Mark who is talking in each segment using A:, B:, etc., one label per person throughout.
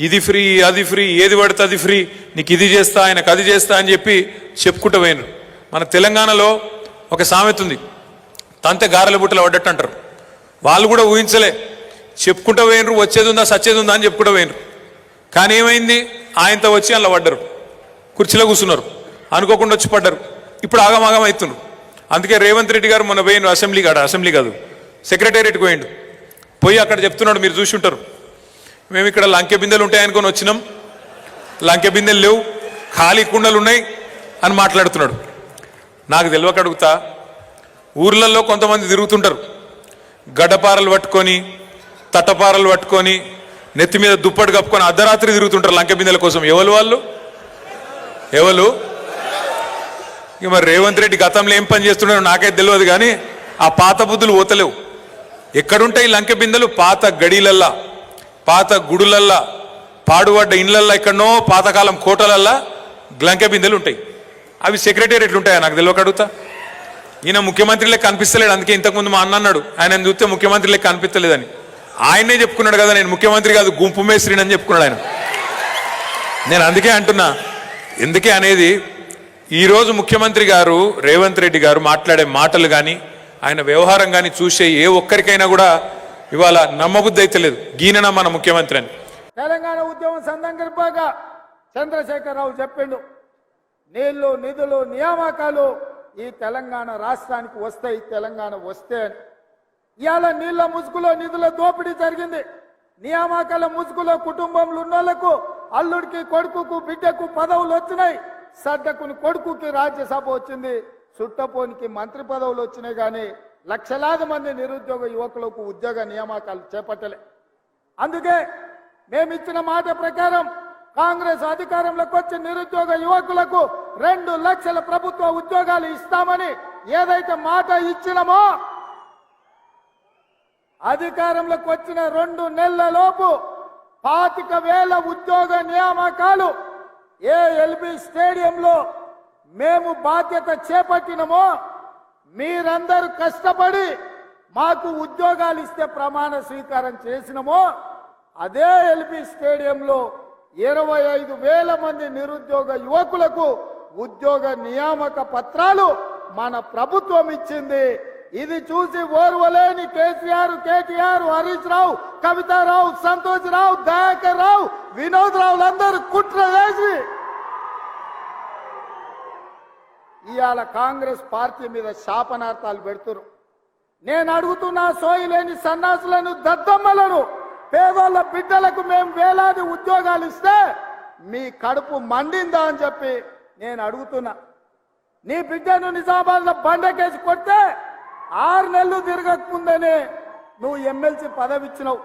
A: ఇది ఫ్రీ అది ఫ్రీ ఏది పడితే అది ఫ్రీ నీకు ఇది చేస్తా ఆయనకు అది చేస్తా అని చెప్పి చెప్పుకుంటూ పోయినారు. మన తెలంగాణలో ఒక సామెత ఉంది. తంతే గారెల బుట్టలు పడ్డట్టు అంటారు. వాళ్ళు కూడా ఊహించలే. చెప్పుకుంటూ పోయినరు వచ్చేది ఉందా సచ్చేది ఉందా అని చెప్పుకుంటూ పోయినరు. కానీ ఏమైంది? ఆయనతో వచ్చి అందులో పడ్డరు. కుర్చీలో కూర్చున్నారు. అనుకోకుండా వచ్చి పడ్డరు. ఇప్పుడు ఆగమాగం అవుతున్నారు అందుకే రేవంత్ రెడ్డి గారు మొన్న పోయిన అసెంబ్లీ కాడ. అసెంబ్లీ కాదు. సెక్రటేరియట్కి పోయిండు. పోయి అక్కడ చెప్తున్నాడు మీరు చూసి ఉంటారు. మేము ఇక్కడ లంకె బిందెలు ఉంటాయనుకొని వచ్చినాం. లంకె బిందెలు లేవు. ఖాళీ కుండలు ఉన్నాయి అని మాట్లాడుతున్నాడు. నాకు తెలియక అడుగుతా ఊర్లలో కొంతమంది తిరుగుతుంటారు. గడ్డపారలు పట్టుకొని తట్టపారలు పట్టుకొని నెత్తి మీద దుప్పటి కప్పుకొని అర్ధరాత్రి తిరుగుతుంటారు లంకె బిందెల కోసం. ఎవరు వాళ్ళు? ఎవరు? ఇక మరి రేవంత్ రెడ్డి గతంలో ఏం పని చేస్తున్నాడో నాకైతే తెలియదు కానీ ఆ పాత బుద్ధులు పోతలేవు. ఎక్కడుంటాయి లంకె బిందెలు? పాత గడీలల్లా. పాత గుడులల్లా పాడుపడ్డ ఇండ్లల్లో ఎక్కడనో పాతకాలం కోటలల్లా లంకె బిందెలు ఉంటాయి. అవి సెక్రటేరియట్లు ఉంటాయా? నాకు తెలియక అడుగుతా. ఈయన ముఖ్యమంత్రి లెక్క కనిపిస్తలేడు. అందుకే ఇంతకుముందు మా అన్న అన్నాడు. ఆయన చూస్తే ముఖ్యమంత్రి లెక్క కనిపించలేదని ఆయనే చెప్పుకున్నాడు కదా నేను ముఖ్యమంత్రి కాదు గుంపు మేస్త్రిని అని చెప్పుకున్నాడు ఆయన. నేను అందుకే అంటున్నా. ఎందుకే అనేది ఈరోజు ముఖ్యమంత్రి గారు రేవంత్ రెడ్డి గారు మాట్లాడే మాటలు కానీ ఆయన వ్యవహారం కానీ చూసే ఏ ఒక్కరికైనా కూడా ఇవాళ నమ్మబుద్ధి అయితే లేదు. గీనన మన ముఖ్యమంత్రి అని.
B: తెలంగాణ ఉద్యమం సందర్భంగా చంద్రశేఖరరావు చెప్పిండు నీళ్ళు నిధులు నియామకాలు ఈ తెలంగాణ రాష్ట్రానికి వస్తాయి తెలంగాణ వస్తే అని. ఇవాళ నీళ్ళ ముసుగులో నిధుల దోపిడీ జరిగింది. నియామకాల ముసుగులో కుటుంబంలో ఉన్నోళ్ళకు అల్లుడికి కొడుకుకు బిడ్డకు పదవులు వచ్చినాయి. సడ్డకుని కొడుకుకి రాజ్యసభ వచ్చింది చుట్టపోనికి మంత్రి పదవులు వచ్చినాయి కానీ లక్షలాది మంది నిరుద్యోగ యువకులకు ఉద్యోగ నియామకాలు చేపట్టలే. అందుకే మేమిచ్చిన మాట ప్రకారం కాంగ్రెస్ అధికారంలోకి వచ్చి నిరుద్యోగ యువకులకు రెండు లక్షల ప్రభుత్వ ఉద్యోగాలు ఇస్తామని ఏదైతే మాట ఇచ్చినమో అధికారంలోకి వచ్చిన రెండు నెలల లోపు పాతిక వేల ఉద్యోగ నియామకాలు ఏ ఎల్బి స్టేడియంలో మేము బాధ్యత చేపట్టినమో మీరందరూ కష్టపడి మాకు ఉద్యోగాలు ఇస్తే ప్రమాణ స్వీకారం చేసినమో అదే ఎల్బి స్టేడియంలో ఇరవై ఐదు వేల మంది నిరుద్యోగ యువకులకు ఉద్యోగ నియామక పత్రాలు మన ప్రభుత్వం ఇచ్చింది. ఇది చూసి ఓర్వలేని కేసీఆర్ కేటీఆర్ హరీష్ రావు కవితారావు సంతోష్ రావు దయాకర్ రావు వినోద్ రావులందరూ కుట్ర వేసి ఇవాళ కాంగ్రెస్ పార్టీ మీద శాపనార్థాలు పెడుతున్నారు నేను అడుగుతున్నా సోయలేని సన్నాసులను దద్దమ్మలను పేదోళ్ళ బిడ్డలకు మేము వేలాది ఉద్యోగాలు ఇస్తే మీ కడుపు మండిందా అని చెప్పి నేను అడుగుతున్నా. నీ బిడ్డను నిజామాబాద్లో బండకేసి కొడితే ఆరు నెలలు తిరగకముందనే నువ్వు ఎమ్మెల్సీ పదవి ఇచ్చినావు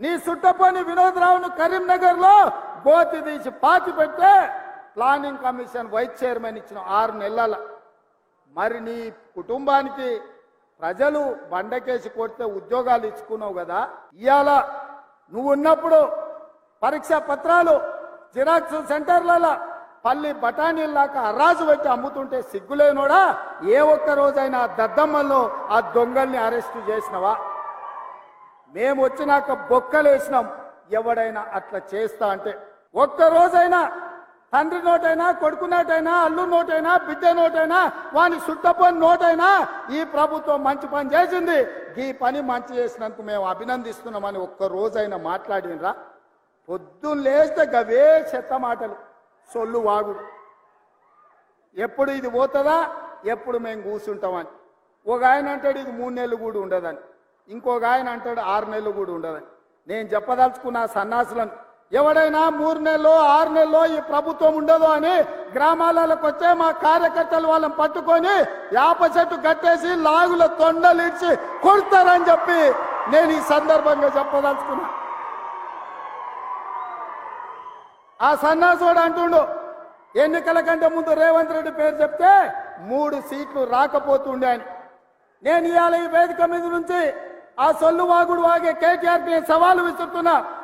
B: నీ సుట్టపోని వినోద్ రావును కరీంనగర్లో గోతి తీసి పాతి పెడితే ప్లానింగ్ కమిషన్ వైస్ చైర్మన్ ఇచ్చిన ఆరు నెలల. మరి నీ కుటుంబానికి ప్రజలు బండకేసి కొడితే ఉద్యోగాలు ఇచ్చుకున్నావు కదా? ఇవాళ నువ్వు ఉన్నప్పుడు పరీక్షా పత్రాలు జిరాక్స్ సెంటర్లలో పల్లి బఠానీల్లాక అరాజు పెట్టి అమ్ముతుంటే సిగ్గులేనోడా? ఏ ఒక్క రోజైనా దద్దమ్మల్లో ఆ దొంగల్ని అరెస్టు చేసినవా? మేము వచ్చినాక బొక్కలేసినాం. ఎవడైనా అట్లా చేస్తా అంటే ఒక్క రోజైనా తండ్రి నోటైనా కొడుకు నోటైనా అల్లు నోటైనా బిడ్డ నోటైనా వాని సుట్టపని నోటైనా ఈ ప్రభుత్వం మంచి పని చేసింది. ఈ పని మంచి చేసినందుకు మేము అభినందిస్తున్నామని ఒక్క రోజైనా మాట్లాడినరా? పొద్దున్న లేస్తే గవే చెత్త మాటలు సొల్లు వాగుడు. ఎప్పుడు ఇది పోతుందా? ఎప్పుడు మేము కూర్చుంటామని ఒక ఆయన అంటాడు ఇది మూడు నెలలు కూడా ఉండదని. ఇంకొక ఆయన అంటాడు ఆరు నెలలు కూడా ఉండదని. నేను చెప్పదలుచుకున్న సన్నాసులను ఎవడైనా మూడు నెలలో ఆరు నెలలో ఈ ప్రభుత్వం ఉండదు అని గ్రామాలకు వచ్చే మా కార్యకర్తలు వాళ్ళని పట్టుకొని యాప చెట్టు కట్టేసి లాగుల తొండలు కొడతారని చెప్పి నేను ఈ సందర్భంగా చెప్పదలుచుకున్నా. ఆ సన్నాసుడు అంటుండు ఎన్నికల కంటే ముందు రేవంత్ రెడ్డి పేరు చెప్తే మూడు సీట్లు రాకపోతుండే అని. నేను ఇవాళ ఈ వేదిక మీద నుంచి ఆ సొల్లు వాగుడు వాగే కేటీఆర్కి నేను సవాలు విసురుతున్నా.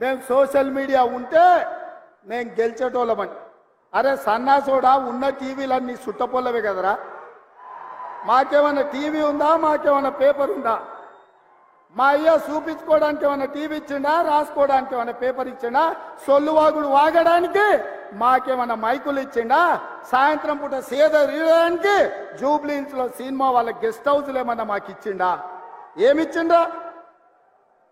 B: మేము సోషల్ మీడియా ఉంటే మేము గెలిచేటోళ్ళమని. అరే సన్నాసోడా ఉన్న టీవీలన్నీ సుట్టపొల్లవే కదరా? మాకేమైనా టీవీ ఉందా? మాకేమైనా పేపర్ ఉందా? మా అయ్య చూపించుకోవడానికి ఏమైనా టీవీ ఇచ్చిండా? రాసుకోవడానికి ఏమైనా పేపర్ ఇచ్చిండా? సొల్లు వాగుడు వాగడానికి మాకేమైనా మైకులు ఇచ్చిండా? సాయంత్రం పూట సేద రీడడానికి జూబ్లీన్స్లో సినిమా వాళ్ళ గెస్ట్ హౌస్లు ఏమైనా మాకు ఇచ్చిండా ఏమిచ్చిండా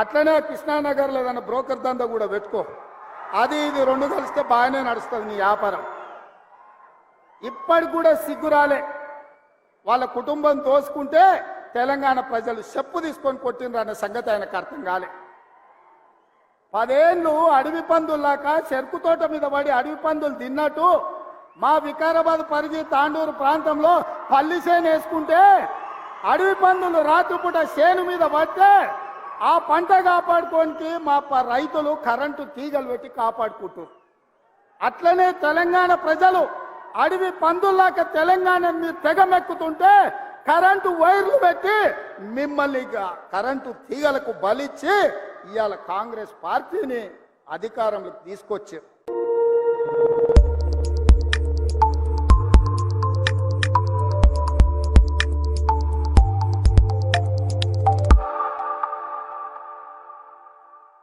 B: అట్లనే కృష్ణానగర్లో ఏదైనా బ్రోకర్ దందా కూడా పెట్టుకో. అది ఇది రెండు కలిస్తే బాగానే నడుస్తుంది నీ వ్యాపారం. ఇప్పటికి కూడా సిగ్గురాలే వాళ్ళ కుటుంబం తోసుకుంటే తెలంగాణ ప్రజలు చెప్పు తీసుకొని కొట్టినరు అనే సంగతి ఆయనకు అర్థం కాలే. పదేళ్ళు అడవి పందుల్లాక చెరుకు తోట మీద పడి అడవి పందులు తిన్నట్టు మా వికారాబాద్ పరిధి తాండూరు ప్రాంతంలో పల్లి చేను వేసుకుంటే అడవి పందులు రాత్రిపూట చేను మీద పడితే ఆ పంట కాపాడుకోనికి మా ప- రైతులు కరెంటు తీగలు పెట్టి కాపాడుకుంటారు అట్లనే తెలంగాణ ప్రజలు అడవి పందుల్లాక తెలంగాణ మీరు తెగమెక్కుతుంటే కరెంటు వైర్లు పెట్టి మిమ్మల్ని కరెంటు తీగలకు బలిచ్చి ఇవాళ కాంగ్రెస్ పార్టీని అధికారంలోకి తీసుకొచ్చారు.